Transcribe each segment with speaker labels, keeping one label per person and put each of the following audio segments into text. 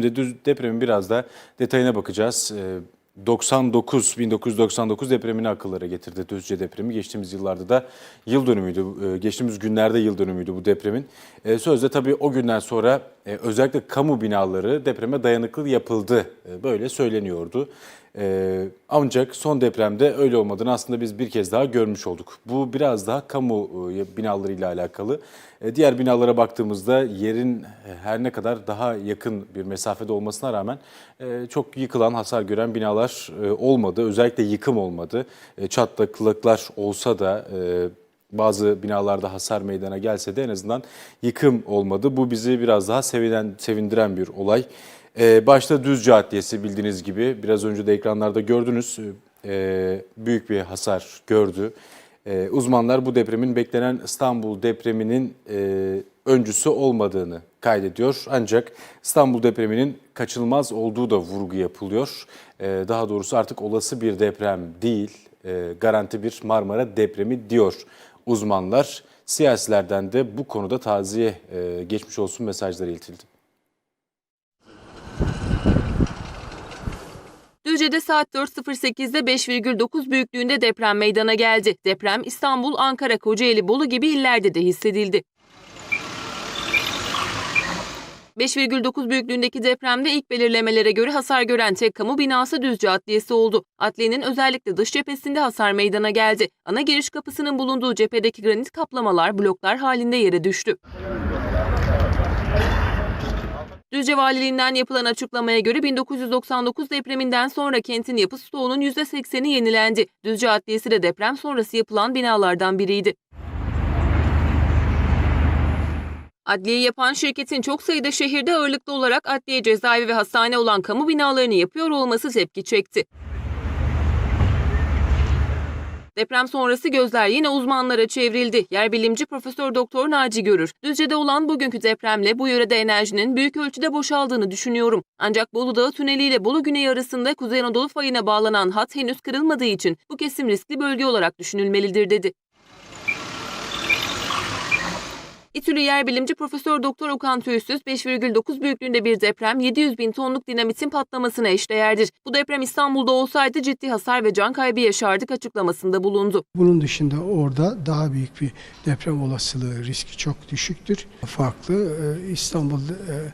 Speaker 1: Şimdi depremin biraz da detayına bakacağız. Ee, 99 1999 depremini akıllara getirdi Düzce depremi. Geçtiğimiz yıllarda da yıl dönümüydü. e, Geçtiğimiz günlerde yıl dönümüydü bu depremin. E, Sözde tabii o günden sonra e, özellikle kamu binaları depreme dayanıklı yapıldı. E, Böyle söyleniyordu. E, Ancak son depremde öyle olmadığını aslında biz bir kez daha görmüş olduk. Bu biraz daha kamu e, binalarıyla alakalı. Diğer binalara baktığımızda yerin her ne kadar daha yakın bir mesafede olmasına rağmen çok yıkılan, hasar gören binalar olmadı. Özellikle yıkım olmadı. E, Çatlaklıklar olsa da bazı binalarda hasar meydana gelse de en azından yıkım olmadı. Bu bizi biraz daha sevinen, sevindiren bir olay. E, Başta Düzce Adliyesi bildiğiniz gibi biraz önce de ekranlarda gördünüz. E, Büyük bir hasar gördü. Ee, uzmanlar bu depremin beklenen İstanbul depreminin e, öncüsü olmadığını kaydediyor. Ancak İstanbul depreminin kaçınılmaz olduğu da vurgu yapılıyor. Ee, daha doğrusu artık olası bir deprem değil, e, garanti bir Marmara depremi diyor uzmanlar. Siyasilerden de bu konuda taziye e, geçmiş olsun mesajları iletildi.
Speaker 2: Düzce'de saat 4.08'de 5,9 büyüklüğünde deprem meydana geldi. Deprem İstanbul, Ankara, Kocaeli, Bolu gibi illerde de hissedildi. 5,9 büyüklüğündeki depremde ilk belirlemelere göre hasar gören tek kamu binası Düzce Adliyesi oldu. Adliyenin özellikle dış cephesinde hasar meydana geldi. Ana giriş kapısının bulunduğu cephedeki granit kaplamalar bloklar halinde yere düştü. Düzce Valiliğinden yapılan açıklamaya göre 1999 depreminden sonra kentin yapı stoğunun %80'i yenilendi. Düzce Adliyesi de deprem sonrası yapılan binalardan biriydi. Adliye yapan şirketin çok sayıda şehirde ağırlıklı olarak adliye, cezaevi ve hastane olan kamu binalarını yapıyor olması tepki çekti. Deprem sonrası gözler yine uzmanlara çevrildi. Yer bilimci Profesör Doktor Naci Görür. Düzce'de olan bugünkü depremle bu yörede enerjinin büyük ölçüde boşaldığını düşünüyorum. Ancak Bolu Dağı tüneli ile Bolu Güney arasında Kuzey Anadolu fayına bağlanan hat henüz kırılmadığı için bu kesim riskli bölge olarak düşünülmelidir dedi. İTÜ'lü yer bilimci Profesör Doktor Okan Tüysüz 5,9 büyüklüğünde bir deprem 700 bin tonluk dinamitin patlamasına eşdeğerdir. Bu deprem İstanbul'da olsaydı ciddi hasar ve can kaybı yaşardık açıklamasında bulundu.
Speaker 3: Bunun dışında orada daha büyük bir deprem olasılığı riski çok düşüktür. Farklı Ee, İstanbul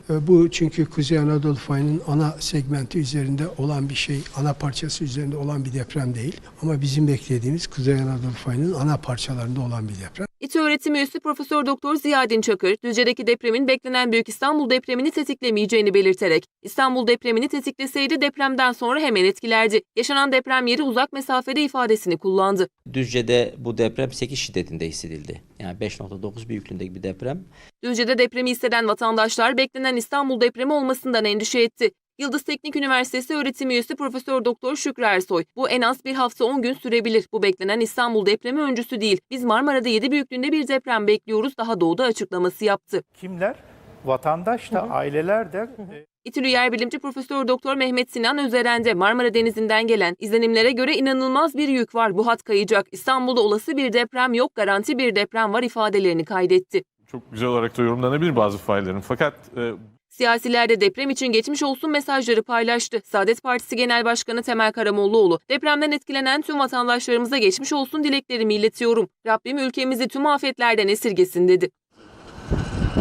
Speaker 3: e, bu çünkü Kuzey Anadolu fayının ana segmenti üzerinde olan bir şey, ana parçası üzerinde olan bir deprem değil. Ama bizim beklediğimiz Kuzey Anadolu fayının ana parçalarında olan bir deprem.
Speaker 2: İTÜ öğretim üyesi Profesör Doktor Ziyadin Çakır, Düzce'deki depremin beklenen Büyük İstanbul depremini tetiklemeyeceğini belirterek, İstanbul depremini tetikleseydi depremden sonra hemen etkilerdi. Yaşanan deprem yeri uzak mesafede ifadesini kullandı.
Speaker 4: Düzce'de bu deprem 8 şiddetinde hissedildi. Yani 5.9 büyüklüğündeki bir deprem.
Speaker 2: Düzce'de depremi hisseden vatandaşlar beklenen İstanbul depremi olmasından endişe etti. Yıldız Teknik Üniversitesi öğretim üyesi Profesör Doktor Şükrü Ersoy, bu en az bir hafta 10 gün sürebilir. Bu beklenen İstanbul depremi öncüsü değil. Biz Marmara'da 7 büyüklüğünde bir deprem bekliyoruz daha doğuda açıklaması yaptı.
Speaker 5: Kimler? Vatandaş da, aileler de e,
Speaker 2: İTÜ Yer Bilimci Profesör Doktor Mehmet Sinan Özerende Marmara Denizi'nden gelen izlenimlere göre inanılmaz bir yük var. Bu hat kayacak. İstanbul'da olası bir deprem yok, garanti bir deprem var ifadelerini kaydetti.
Speaker 6: Çok güzel olarak da yorumlanabilir bazı faillerin. Fakat e,
Speaker 2: Siyasiler de deprem için geçmiş olsun mesajları paylaştı. Saadet Partisi Genel Başkanı Temel Karamollaoğlu, depremden etkilenen tüm vatandaşlarımıza geçmiş olsun dileklerimi iletiyorum. Rabbim ülkemizi tüm afetlerden esirgesin dedi.